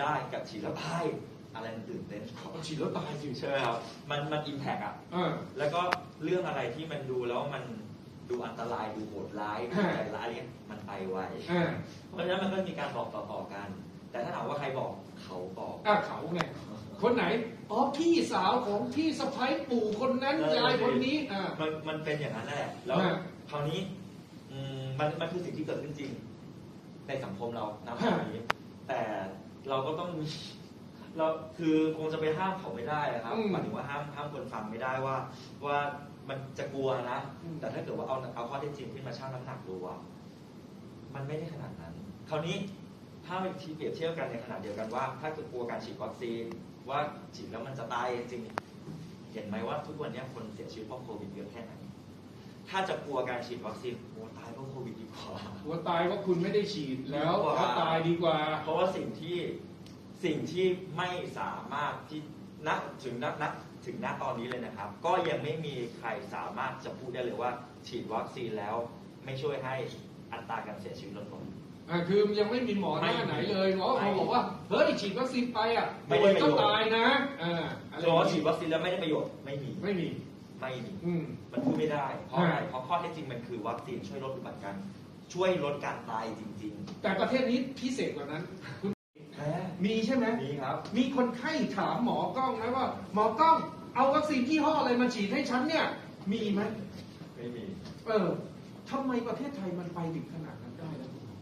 ได้กับฉีดแล้วตายอะไรมันตื่นเต้นเอาฉีดแล้วตายสิใช่ไหมครับมันมันอิมแพกอะเออแล้วก็เรื่องอะไรที่มันดูแล้วมันดูอันตรายดูโหดร้ายดูอ่าใจร้ายเนี่ยมันไปไวเออเพราะฉะนั้นมันก็มีการบอกต่อๆกัน แต่ถ้าถามว่าใครบอกเขาบอกอะเขาไงคนไหนอ๋อพี่สาวของพี่สะพ้ายปู่คนนั้นเออยายคนนี้อ่ามันมันเป็นอย่างนั้นนั่นแหละแล้วอ่าคราวนี้อืมมันมันคือสิ่งที่เกิดขึ้นจริง ในสังคมเราณตอนนี้ แต่เราก็ต้องมีเราคือคงจะไปห้ามเขาไม่ได้นะครับอืมหมายถึงว่าห้ามห้ามคนฟังไม่ได้ว่า ว่ามันจะกลัวนะ อืม แต่ถ้าเกิดว่าเอาเอาข้อเท็จจริงขึ้นมาชั่งน้ำหนักดูอะมันไม่ได้ขนาดนั้น คราวนี้ถ้าไปทีเปรียบเทียบกันในขณะเดียวกันว่า ถ้าเกิดกลัวการฉีดวัคซีนว่าฉีดแล้วมันจะตายจริงๆเห็นไหมว่าทุกวันนี้คนเสียชีวิตเพราะโควิดเยอะแค่ไหน ถ้าจะกลัวการฉีดวัคซีนโอ้ตายเพราะโควิดดีกว่า หัวตายว่าคุณไม่ได้ฉีดแล้วดีกว่า แล้วตายดีกว่า เพราะว่าสิ่งที่สิ่งที่ไม่สามารถที่ณถึงณณถึงณตอนนี้เลยนะครับ ก็ยังไม่มีใครสามารถจะพูดได้เลยว่า ฉีดวัคซีนแล้วไม่ช่วยให้อัตราการเสียชีวิตลดลง อ่าคือยังไม่มีหมอหน้าไม่ไหนเลยหมอไม่เขาบอกว่า เฮ้ยฉีดวัคซีนไปอะไม่ป่ได้วยประก็โยชน์ ตายนะอ่าอะไรเพราะว่าฉีดวัคซีนแล้วไม่ได้ประโยชน์ไม่มี ไม่มี ไม่มีอืม มันพูดไม่ได้เพราะอะไรอ่าเพราะข้อเท็จจริงมันคือวัคซีนช่วยลดอุบัติการช่วยลดการตายจริงแต่ประเทศนี้พิเศษกว่านั้นคุณๆแท้มีใช่ไหมนี่ครับ มีคนไข้ถามหมอกล้องนะว่า หมอกล้องเอาวัคซีนยี่ห้ออะไรมาฉีดให้ฉันเนี่ย มีไหมไม่มี เออทำไมประเทศไทยมันไปถึงขนาดนั้นได้แล้วคุณหมอ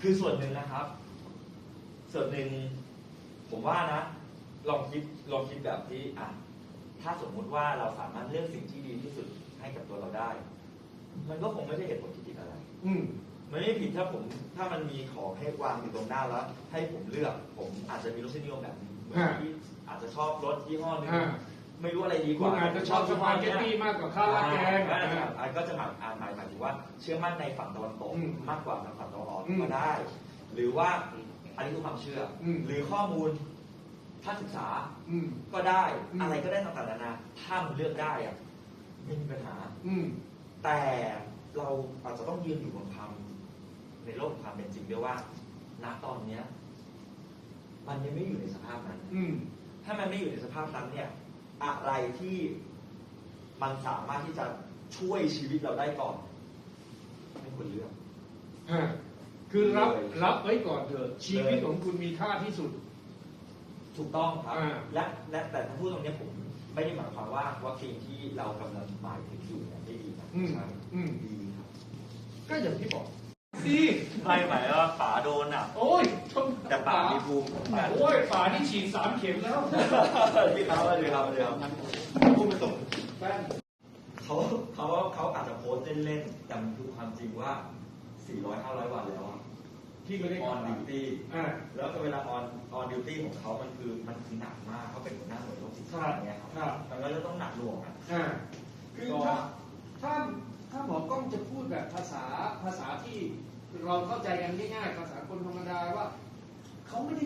คือส่วนหนึ่งนะครับ ส่วนหนึ่งผมว่านะ ลองคิดลองคิดแบบที่อะ ถ้าสมมุติว่าเราสามารถเลือกสิ่งที่ดีที่สุดให้กับตัวเราได้ มันก็คงไม่ใช่เหตุผลที่ผิดอะไร อืมมันไม่ผิดถ้าผมถ้ามันมีของให้วางอยู่ตรงหน้าแล้ว ให้ผมเลือกผมอาจจะมีรสนิยมแบบนึงเหมือนอ่าที่อาจจะชอบรสยี่ห้อหนึงอ่าไม่รู้อะไรดีกคุณว่าอาจจะชอบสปาเกตตี้มากกว่าข้าวราดแกงอ่าอ่าอ่าก็จะหมายอ่าหมายหมายถึงว่าเชื่อมั่นในฝั่งตะวันตกอืมมากกว่าทางฝั่งตะวันออกอืมก็ได้ หรือว่าอันนี้คือความเชื่ออมหรือข้อมูล ถ้าศึกษาอืม ก็ได้ อืม อะไรก็ได้ต่างๆนานาถ้ามันเลือกได้อะไม่มีปัญหา อืม แต่เราอาจจะต้องยืนอยู่บนความในโลกของความเป็นจริงด้วยว่าณตอนเนี้ย มันยังไม่อยู่ในสภาพนั้น อืม ถ้ามันไม่อยู่ในสภาพนั้นเนี่ย อะไรที่มันสามารถที่จะช่วยชีวิตเราได้ก่อนไม่ควรเลือกอ่าคือรับเลยรับไว้ก่อนเถอะชีวิตของคุณมีค่าที่สุด ถูกต้องครับ อ่า และและแต่ถ้าพูดตรงเนี้ยผมไม่ได้หมายความว่าวัคซีนที่เรากำลังหมายถึงอยู่เนี่ยไม่ดีนะอืมใช่อืมดีครับ ก็อย่างที่บอกดีไม่หมายว่าฝาโดนอะ โอ้ยชมแต่ป่ามีภูมิโอ้ยฝาที่ฉีดสามเข็มแล้วพี่เขาเลยครับเลยครับพูดไม่ตรงแป้นเขาเขาเขาอาจจะโพสต์เล่นๆแต่มันคือความจริงว่า 400 500 วันแล้วอะ พี่ก็ได้ออนดิวตี้อ่าแล้วก็เวลาออนออนดิวตี้ของเขามันคือมันคือหนักมากเขาเป็นหัวหน้าหน่วยโรคติดครัเชื้บอเนี่ยครับครับมันก็จะต้องหนักหน่วงอะอ่าคือถ้าถ้าถ้าหมอกล้องจะพูดแบบภาษาภาษาที่เราเข้าใจกันง่ายๆภาษาคนธรรมดาว่าเขาไม่ได้